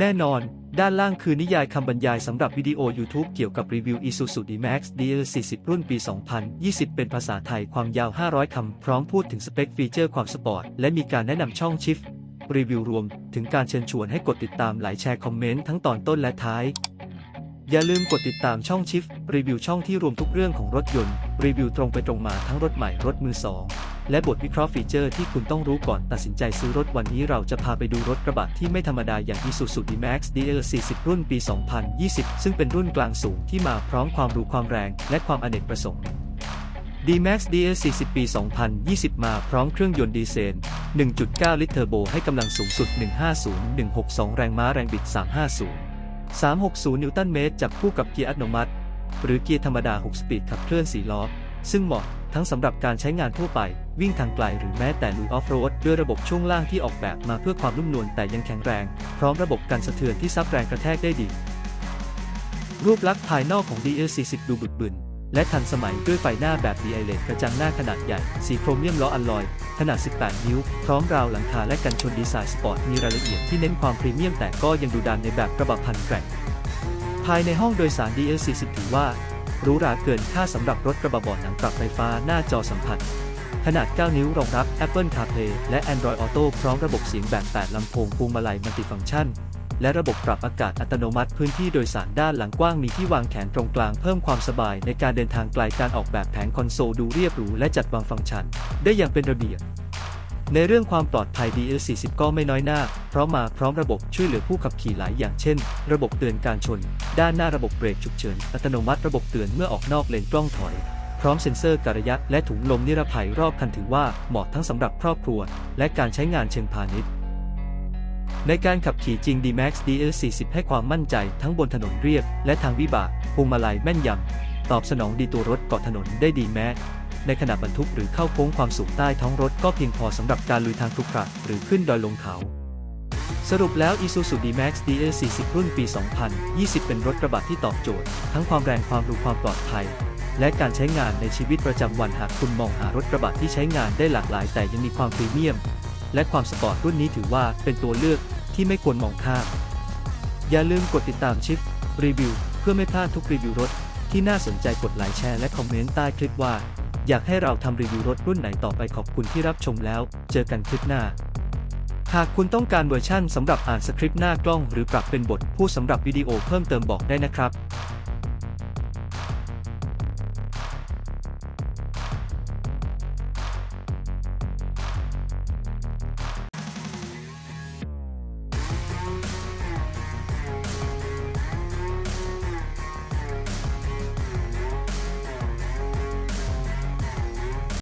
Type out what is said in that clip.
แน่นอน ด้านล่างคือนิยายคำบรรยายสำหรับวิดีโอ YouTube เกี่ยวกับรีวิว Isuzu D-Max DL40 รุ่นปี 2020 เป็นภาษาไทยความยาว 500 คำ พร้อมพูดถึงสเปคฟีเจอร์ความสปอร์ต และมีการแนะนำช่องชิฟรีวิวรวม ถึงการเชิญชวนให้กดติดตามหลายแชร์คอมเมนต์ทั้งตอนต้นและท้าย อย่าลืมกดติดตามช่องชิฟรีวิวช่องที่รวมทุกเรื่องของรถยนต์ รีวิวตรงไปตรงมาทั้งรถใหม่รถมือสอง และบทวิเคราะห์ฟีเจอร์ที่คุณต้องรู้ก่อนตัดสินใจซื้อรถวันนี้เราจะพาไปดูรถกระบะที่ไม่ธรรมดาอย่าง Isuzu D-Max DL40 รุ่นปี 2020 ซึ่งเป็นรุ่นกลางสูงที่มาพร้อมความหรูความแรง และความอเนกประสงค์ D-Max DL40 ปี 2020 มาพร้อมเครื่องยนต์ดีเซล 1.9 ลิตรเทอร์โบให้กำลังสูงสุด 150-162 แรงม้าแรงบิด 350 360 นิวตันเมตรจับคู่กับเกียร์อัตโนมัติ หรือเกียร์ธรรมดา 6 สปีดขับเคลื่อน 4 ล้อ ซึ่งเหมาะทั้งสำหรับการใช้งานทั่วไป วิ่งทางไกลหรือแม้แต่ลุยออฟโรดด้วยระบบช่วงล่างที่ออกแบบมาเพื่อความนุ่มนวลแต่ยังแข็งแรง พร้อมระบบกันสะเทือนที่ซับแรงกระแทกได้ดี รูปลักษณ์ภายนอกของ DL40 ดูบึกบึนและทันสมัยด้วยไฟหน้าแบบ d i l e กระจังหน้าขนาดใหญ่ สีโครเมียมล้ออัลลอย ขนาด 18 นิ้ว พร้อมราวหลังคาและกันชนดีไซน์สปอร์ต มีรายละเอียดที่เน้นความพรีเมียมแต่ก็ยังดูดันในแบบกระบะพันแกร่ง ภายในห้องโดยสาร DL40 ถือว่าหรูหราเกินค่าสำหรับรถกระบะบาะหนังปรับไฟฟ้าหน้าจอสัมผัส ขนาด 9 นิ้วรองรับ Apple CarPlay และ Android Auto พร้อมระบบเสียงแบบ 8 ลำโพงพวงมาลัยมัลติฟังก์ชัน และระบบปรับอากาศอัตโนมัติพื้นที่โดยสารด้านหลังกว้างมีที่วางแขนตรงกลางเพิ่มความสบายในการเดินทางไกลการออกแบบแผงคอนโซลดูเรียบหรูและจัดวางฟังก์ชัน ได้อย่างเป็นระเบียบในเรื่องความปลอดภัย DL40 ก็ไม่น้อยหน้า เพราะมาพร้อมระบบช่วยเหลือผู้ขับขี่หลายอย่างเช่น ระบบเตือนการชน ด้านหน้าระบบเบรกฉุกเฉิน อัตโนมัติระบบเตือนเมื่อออกนอกเลนกล้องถอย ร้อมเซ็นเซอร์การะยะและถุงลมนิรภัยรอบคันถือว่าเหมาะทั้งสำหรับครอบครัว และการใช้งานเชิงพาณิชย์ ในการขับขี่จริง D-Max DL40 ให้ความมั่นใจทั้งบนถนนเรียบ และทางวิบากพวงมาลัยแม่นยำ ตอบสนองดีตัวรถเกาะถนนได้ดีแม้ ในขณะบรรทุกหรือเข้าโค้งความสูงใต้ท้องรถก็เพียงพอสำหรับการลุยทางครุขระหรือขึ้นดอยลงเขา สรุปแล้ว Isuzu D-Max DL40 รุ่นปี 2020 เป็นรถกระบะที่ตอบโจทย์ ทั้งความแรงความเรู้ความปลอดภัย และการใช้งานในชีวิตประจำวันหากคุณมองหารถกระบะที่ใช้งานได้หลากหลาย แต่ยังมีความพรีเมียม และความสปอร์ตรุ่นนี้ถือว่าเป็นตัวเลือกที่ไม่ควรมองข้ามอย่าลืมกดติดตามชิฟรีวิวเพื่อไม่พลาดทุกรีวิวรถ ที่น่าสนใจกดไลค์แชร์และคอมเมนต์ใต้คลิปว่า อยากให้เราทำรีวิวรถรุ่นไหนต่อไปขอบคุณที่รับชมแล้ว เจอกันคลิปหน้า หากคุณต้องการเวอร์ชั่นสำหรับอ่านสคริปต์หน้ากล้องหรือปรับเป็นบทพูดสำหรับวิดีโอเพิ่มเติมบอกได้นะครับ